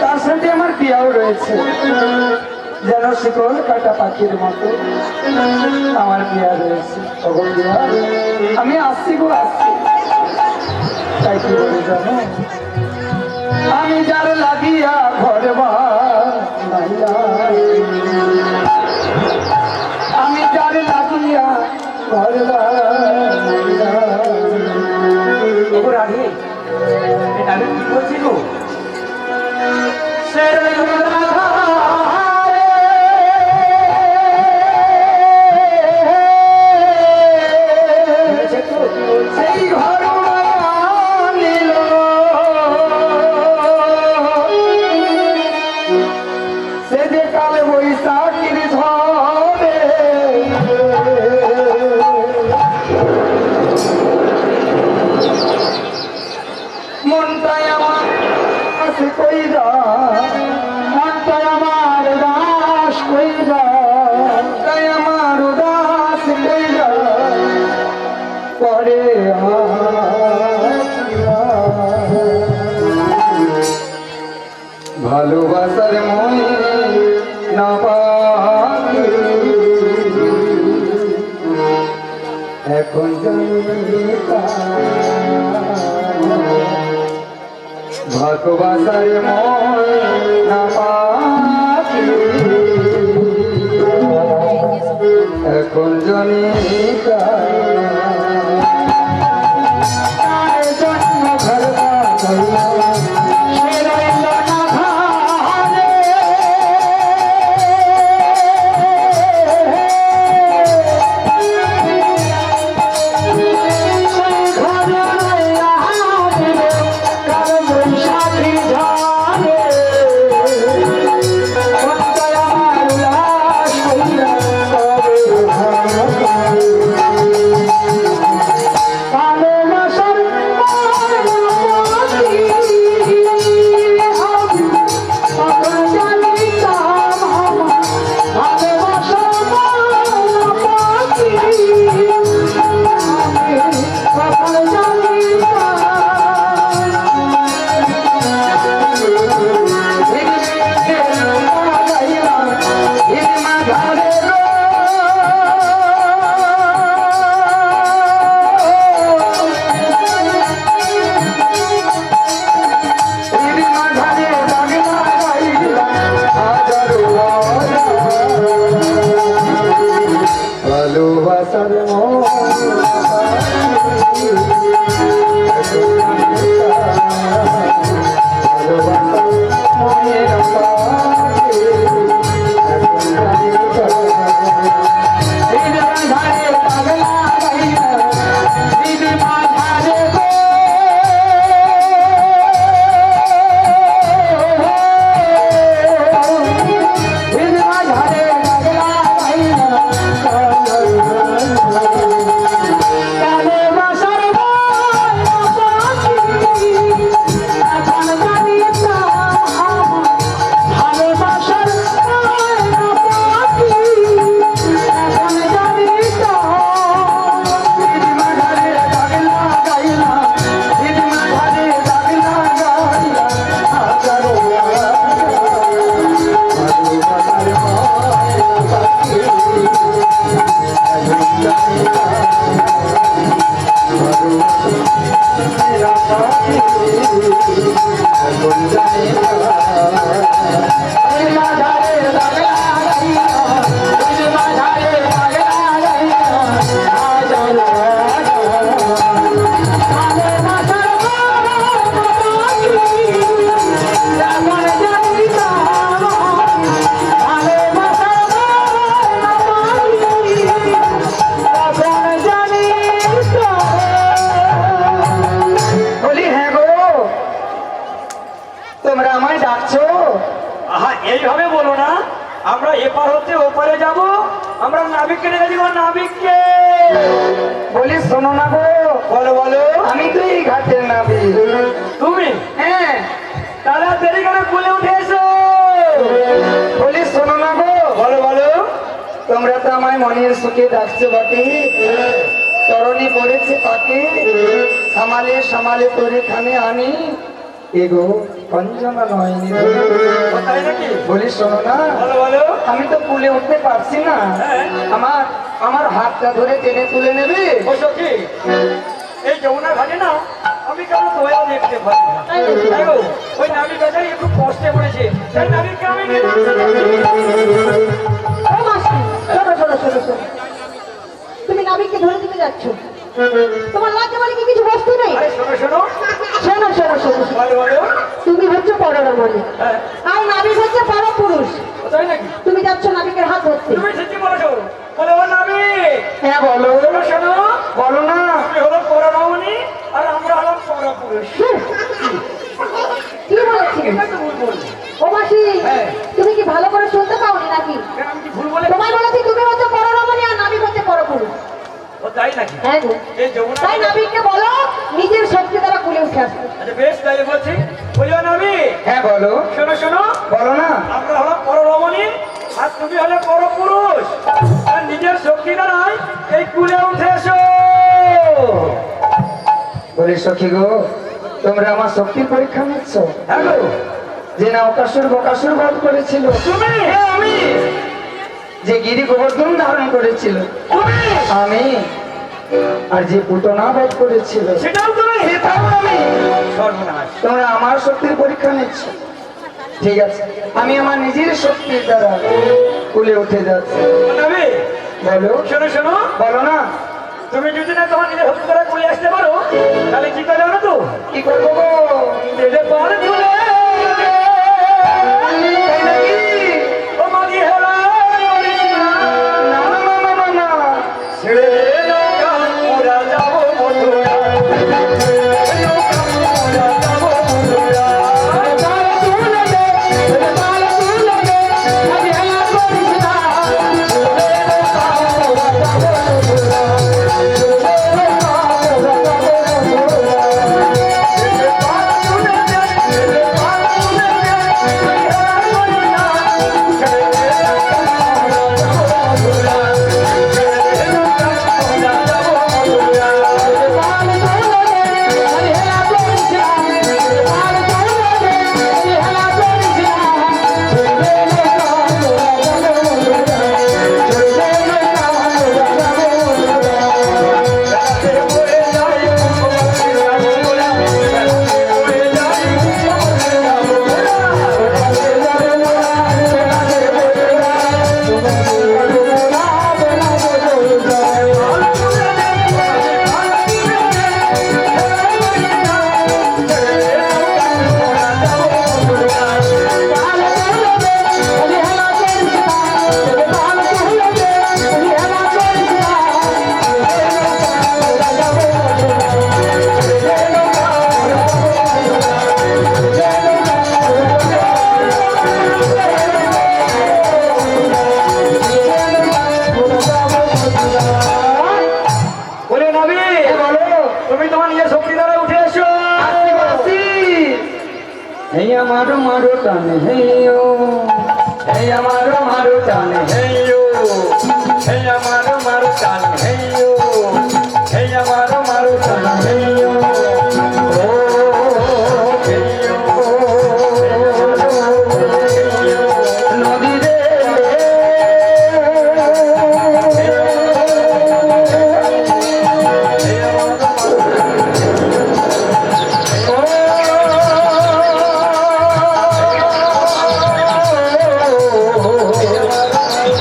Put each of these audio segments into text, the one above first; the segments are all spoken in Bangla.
তার সাথে আমার বিয়াও রয়েছে। যেন শিকল কাটা পাখির মতো আমার বিয়া রয়েছে। তখন আমি আসছি গো, আসছি। তাই কি বলে জানো? আমি যার লাগিয়া ঘর আমি যার লাগিয়া ঘরে কালে বৈশাখ এখন জানি সামালে সামালে তোরে খানে আনি। এগো অঞ্জনা নয় বলি শোনো না। আমি তো কুলে উঠতে পারছি না। আমার আমার হাতটা ধরে টেনে তুলে নেবে? এই যমুনা ঘাটে না আমি কেন ওই একটু তুমি নাবিককে ধরে দিতে যাচ্ছ? তোমার লজ্জা বলে কি কিছু বস্তু নেই? শোনো শোনো। শোনো শোনো তুমি হচ্ছে পররমণি হ্যাঁ। আর নাবিক হচ্ছে তাই নাকি? তুমি যাচ্ছ নাবিকের হাত ধরতে। তুমি ঠিকই বলেছ? বলে ও নাবিক। হ্যাঁ বলো। শোনো শোনো। বলো না। তুমি হলো পরমামনি আর আমরা হলাম পরপুরুষ। কি? বলেছি এটা তো ভুল বললি। ও মাসি হ্যাঁ। তুমি কি ভালো করে শুনতে পাওনি নাকি? বলে তোমায় বলেছি তুমি হচ্ছে পররমণি আর নাবিক হচ্ছে পরপুরুষ ও তাই নাকি? হ্যাঁ গো। এই যমুনা তাই নাবিককে বলো নিজের শক্তি দ্বারা কুলে উঠে আসতে আচ্ছা বেশ তাই বলছি বলিও হ্যাঁ বলো। শোনো শোনো। বলো না। আমরা পররমণী আর তুমি হলে পরপুরুষ। আর নিজের শক্তি দ্বারাই এই কুলে উঠে এসো। বলি সখী গো তোমরা আমার শক্তির পরীক্ষা নিচ্ছ? হ্যাঁ গো। যে না অকাশুর বকাসুর বাদ করেছিল। তুমি হ্যাঁ, আমি যে গিরি গোবর্ধন ধারণ করেছিল। আমি আর যে পুতনা বধ করেছিল সেটাও আমি। তোমরা আমার শক্তির পরীক্ষা নিচ্ছ। ঠিক আছে। আমি আমার নিজের শক্তির দ্বারা কুলে উঠে যাচ্ছি। বলো। শোনো শোনো। বলো না। তুমি যদি না তোমার নিজের শক্তি দ্বারা কুলে আসতে পারো তাহলে কি করে জানো তো? কি করব গো? পার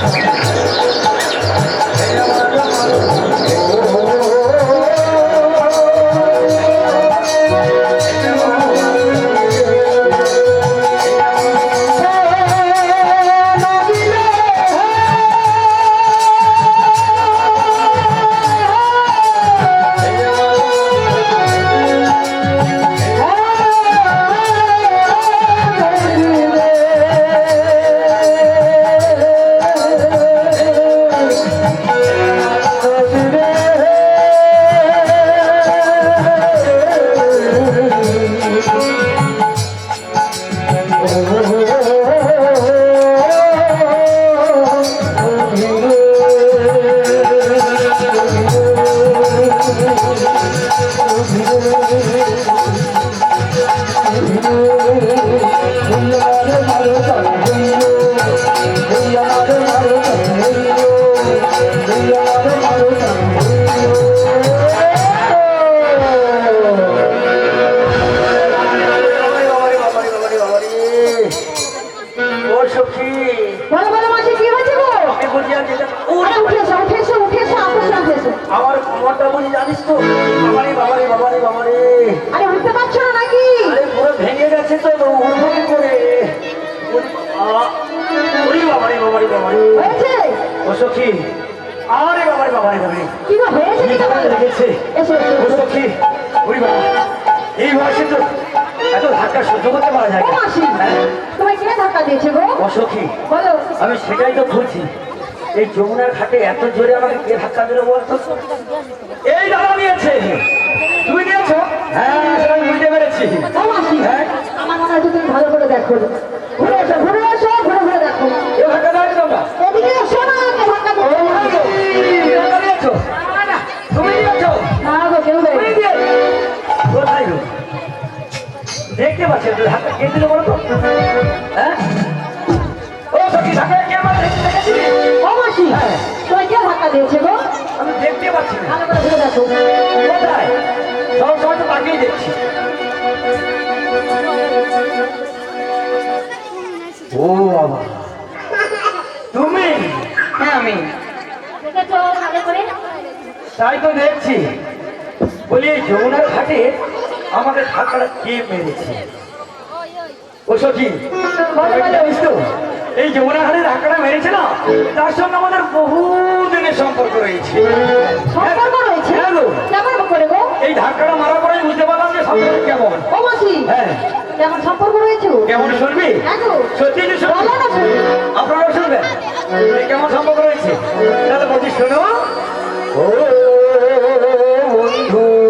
Okay. ধাক্কা মারা যায়? ও না। মাসি? তোমায় কে ধাক্কা দিয়েছে গো? ও বলো। আমি সেটাই তো খুঁজছি। এই যমুনার ঘাটে এত জোরে আমাকে কে ধাক্কা দিল বলতো এই দাদা নিয়েছে তুমি নিয়েছো হ্যাঁ আমি বুঝতে পেরেছি। হ্যাঁ? আমার মনে হয় তুমি ভালো করে দেখো। ঘুরে এসো ঘুরে এসো। দেখতে পাচ্ছি তো ধাক্কা কে দিল বলো তো? হ্যাঁ? ও সখী ধাক্কা কে দেখেছি? ও মাসি হ্যাঁ। কে ধাক্কা দিয়েছে গো? আমি দেখতে পাচ্ছি না। ভালো করে ঘুরে দেখো। কোথায়? সব সময় তো দেখছি। ও বাবা। তুমি? হ্যাঁ আমি। দেখেছ ভালো করে? তাই তো দেখছি। বলি যমুনার ঘাটে আমাকে ধাক্কাটা কে মেরেছে? ও সখী এই যমুনা ঘাটে মেরেছে না তার সঙ্গে আমাদের বহু দিনের সম্পর্ক রয়েছে। সম্পর্ক রয়েছে? হ্যাঁ এই ধাক্কাটা মারার পরে বুঝতে পারলাম যে সম্পর্ক কেমন। হ্যাঁ। কেমন সম্পর্ক রয়েছে? কেমন শুনবি? হ্যাঁ সত্যি যে না শুনবেন? কেমন সম্পর্ক রয়েছে? তাহলে বলছি শোনো। ও বন্ধু।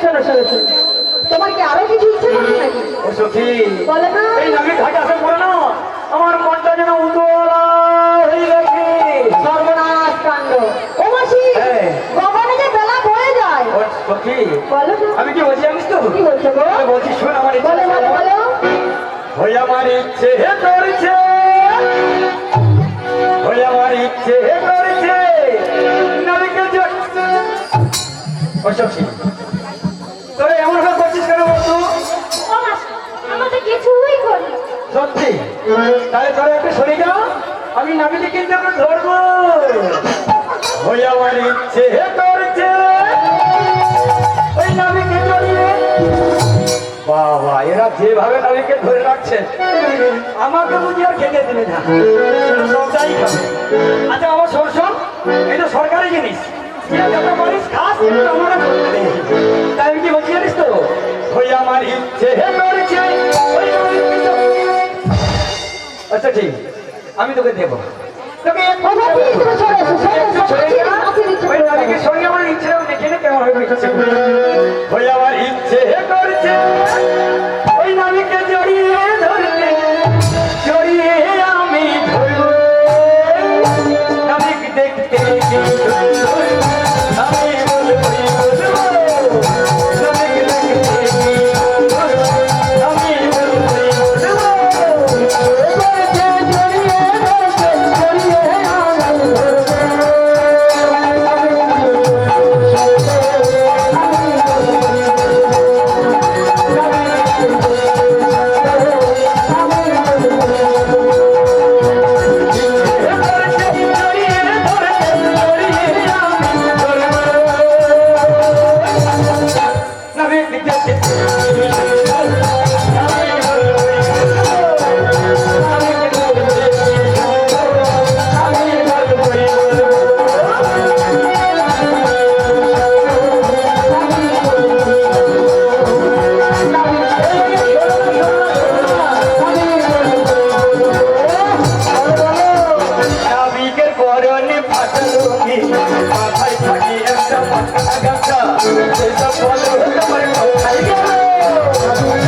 শোনো শোনো শোনো। তোমার কি আরও কিছু ইচ্ছে করছে নাকি? ও সখী বলো না। এই ঘাটে আমার মনটা যেন উতলা হয়ে গেছে। সর্বনাশ কাণ্ড। ও মাসি হ্যাঁ। যে বেলা বয়ে যায়। ও সখী বলো আমি কি বলছি জানিস তো? কি বলছো গো? আমি বলছি শোন আমার ইচ্ছে বলো বলো আমার ইচ্ছে করছে ওই আমার ইচ্ছে করছে নদীকে জ- ও সখী তোরা এমন ভাবে করছিস কেন বলতো সত্যি? তাহলে তোরা একটু সরে যা আমি নামিতে কিন্তু আমরা ধরবো। হইয়া আমার ইচ্ছে করছে ওই নামিকে জড়িয়ে বাবা এরা যেভাবে নামিকে ধরে রাখছে আমাকে বুঝি আর খেতে দিলে না। সবটাই খাবে। আচ্ছা আমার সরসর এটা সরকারি জিনিস। তাই আমি কি বলছি জানিস তো ওই আমার ইচ্ছে মরেছে আচ্ছা ঠিক আমি তোকে দেবো তোকে সঙ্গে আমার ইচ্ছে দেখে কেমন হয়ে আমার ইচ্ছে করছে একটা পাকা গামছা সেটা বলো তোমার কোথায় গেল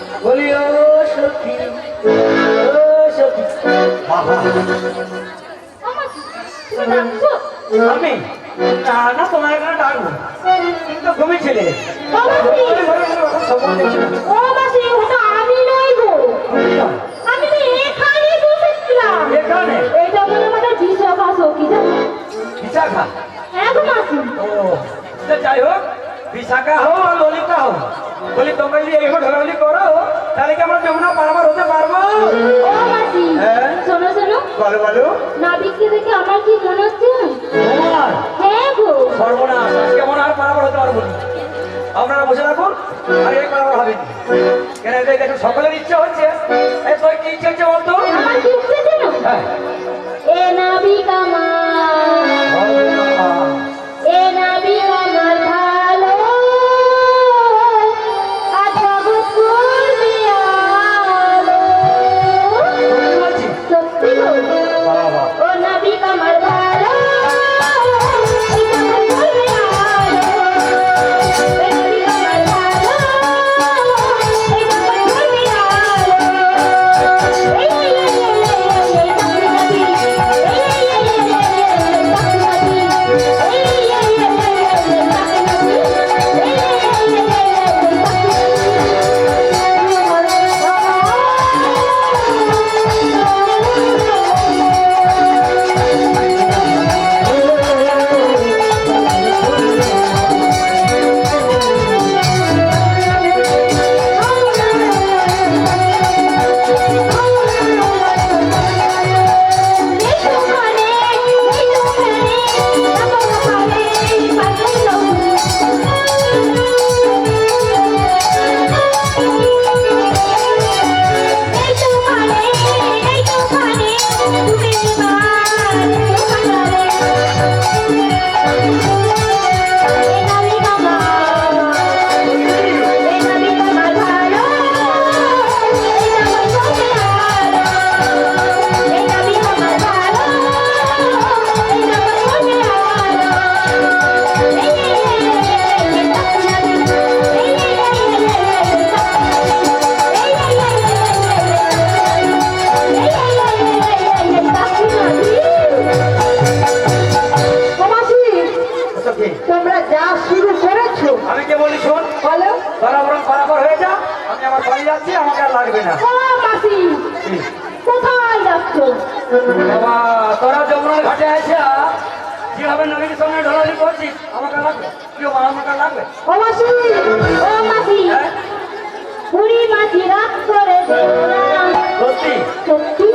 বলি ও সখী ও সখী বাবা আমি না তোমার এখানে ডাকবো কিন্তু ঘুমিয়েছিলে আমি তো এখানে বসেছিলাম। এটা বলে আমাদের ভিসা যাই হোক বিশাখা হোক আর ললিতা হোক বলি তোমরা যদি এইভাবে ঢোলাঢুলি করো তাহলে কি আমরা যমুনা পারাবার হতে পারব? হ্যাঁ? শোনো শোনো। বলো বলো। নাবিককে দেখে আমার কি মনে হচ্ছে? হ্যাঁ গো। সর্বনাশ। আজকে মনে আর পারাবার হতে পারব না। আপনারা বসে রাখুন আর এই পারাবার হবে। কেন এই দেখুন সকলের ইচ্ছে হচ্ছে। এই তোর কি ইচ্ছে হচ্ছে বলতো? আমার কি হ্যাঁ। এ নাবিক আমার। কোথায় যাচ্ছ? বাবা তোরা যমুনার ঘাটে আছে যেভাবে নবীর সঙ্গে ঢলাঢলি করছিস? আমাকে লাগবে? কেউ আমাকে লাগবে? ও মাসি ও মাসি? পুরি মাসি রাত করে সত্যি? সত্যি?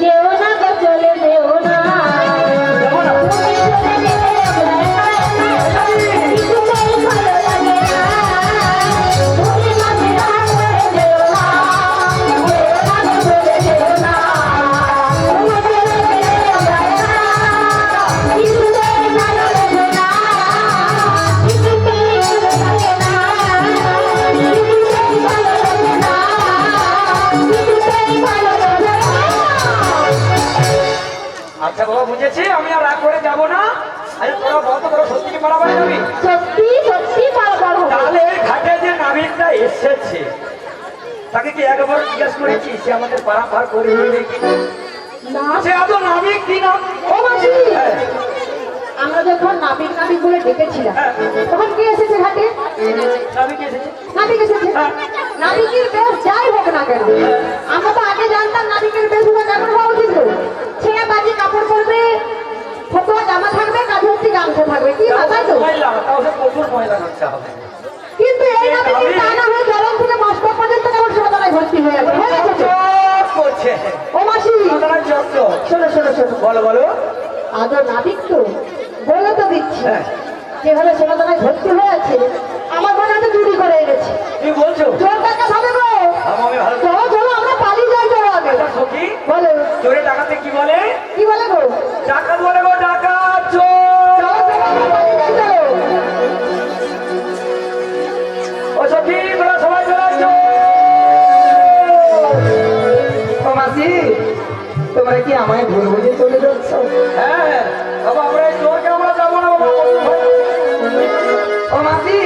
যেও আচ্ছা বাবা বুঝেছি। আমি আর রাগ করে যাব না। আরে তোরা বলতো তোরা সত্যি কি মারামারি যাবি সত্যি সত্যি বারবার হবে। তাহলে ঘাটে যে নাবিকটা এসেছে তাকে কি একবার জিজ্ঞেস করেছি সে আমাদের পারাপার করে নিয়ে কি না। সে আদৌ নাবিক কি না? ও মাসি! হ্যাঁ, আমরা যখন নাবিক নাবিক বলে ডেকেছিলাম। তখন কে এসেছে ঘাটে? নাবিক এসেছে। নাবিক এসেছে। নাবিকের বেশ যাই হোক না কেন আমরা তো আগে জানতাম নাবিকের বেশগুলো কেমন হওয়া উচিত। ছেঁড়া বাজি কাপড় পরবে ফটোয়া জামা থাকবে কাঁধে হচ্ছে গামছা থাকবে। কি মাথায় তো কিন্তু এই নাবিকের টানা হয়ে জলম থেকে মস্কো পর্যন্ত কেমন সমাধানায় ভর্তি হয়ে যাবে হয়ে গেছে। ও মাসি। শোনো শোনো শোনো। বলো বলো। আদৌ নাবিক তো। বলে তো দিচ্ছি। হ্যাঁ। যেভাবে সমাধানায় ভর্তি হয়ে আছে আমার মনে হচ্ছে চুরি করে এনেছে। বলছো? চোর টাকা খাবে গো চলো চলো আমরা পালিয়ে যাই চলো আগে। এটা সখী বলো। চোরে কি বলে? কি বলে গো? ডাকাত বলে গো ডাকাত চোর। চলো চলো আমরা পালিয়ে যাই চলো। ও সখী তোরা সবাই চলে আসছো। ও মাসি তোমরা কি আমায় ভুল বুঝে চলে যাচ্ছ? হ্যাঁ। বাবা আমরা এই চোরকে আমরা যাব না বাবা ও মাসি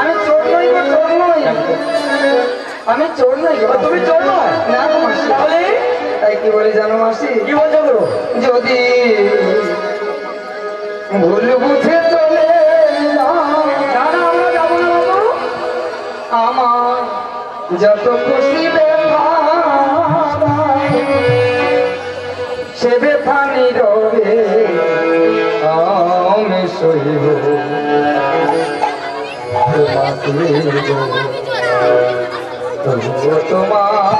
আমি চোর নই গো চোর নই। আমি চোর নই। গো তুমি চোর নয়? না গো মাসি। তাহলে? তাই কি বলি জানো মাসি? কি বলছো যদি ভুল বুঝে চলে আমার যত খুশি তোমাকে তোমার